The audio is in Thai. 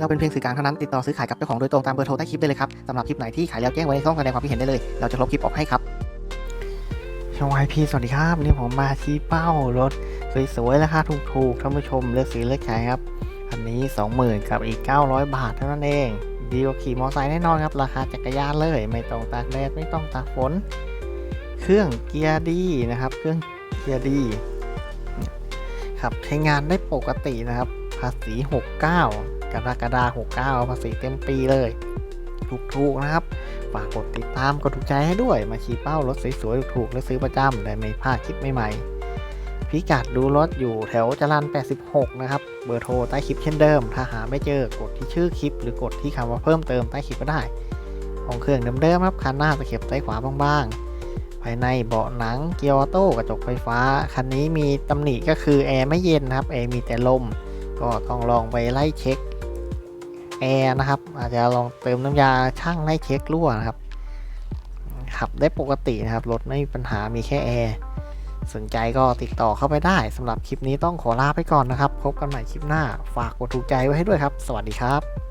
เราเป็นเพียงสื่อกลางเท่านั้นติดต่อซื้อขายกับเจ้าของโดยตรงตามเบอร์โทรใต้คลิปได้เลยครับสำหรับคลิปไหนที่ขายแล้วแจ้งไว้ในช่องแสดงความคิดเห็นได้เลย เราจะลบคลิปออกให้ครับช่องไอพีสวัสดีครับวันนี้ผมมาชี้เป้ารถสวยๆราคาถูกๆท่านผู้ชมเลือกซื้อเลือกขายครับอันนี้ 20,000 กับอีก 900 บาทเท่านั้นเองดีกว่าขี่มอเตอร์ไซค์แน่นอนครับ ราคาจักรยานเลย ไม่ต้องตากแดดไม่ต้องตากฝน เครื่องเกียร์ดีนะครับ เครื่องเกียร์ดีครับใช้งานได้ปกตินะครับ ภาษี 69 กรกฎาคม69ภาษีเต็มปีเลยถูกๆนะครับ ฝากกดติดตามกดถูกใจให้ด้วย มาชี้เป้ารถสวยๆถูกๆและซื้อประจำได้ไม่พลาดคลิปใหม่ๆ พิกัดดูรถอยู่แถวจรัน 86 นะครับ เบอร์โทรใต้คลิปเช่นเดิม ถ้าหาไม่เจอกดที่ชื่อคลิป หรือกดที่คำว่าเพิ่มเติมใต้คลิปก็ได้ ของเครื่องเดิมๆครับคันหน้าตะเข็บซ้ายขวาบ้างๆ ภายในเบาะหนังเกียร์ออโต้กระจกไฟฟ้า คันนี้มีตำหนิก็คือแอร์ไม่เย็นนะครับแอร์มีแต่ลม ก็ต้องลองไปไล่เช็ค แอร์นะครับ อาจจะลองเติมน้ำยาช่างให้เช็ครั่วนะครับขับได้ปกตินะครับรถไม่มีปัญหามีแค่แอร์สนใจก็ติดต่อเข้าไปได้สำหรับคลิปนี้ต้องขอลาไปก่อนนะครับ พบกันใหม่คลิปหน้า ฝากกดถูกใจไว้ให้ด้วยครับ สวัสดีครับ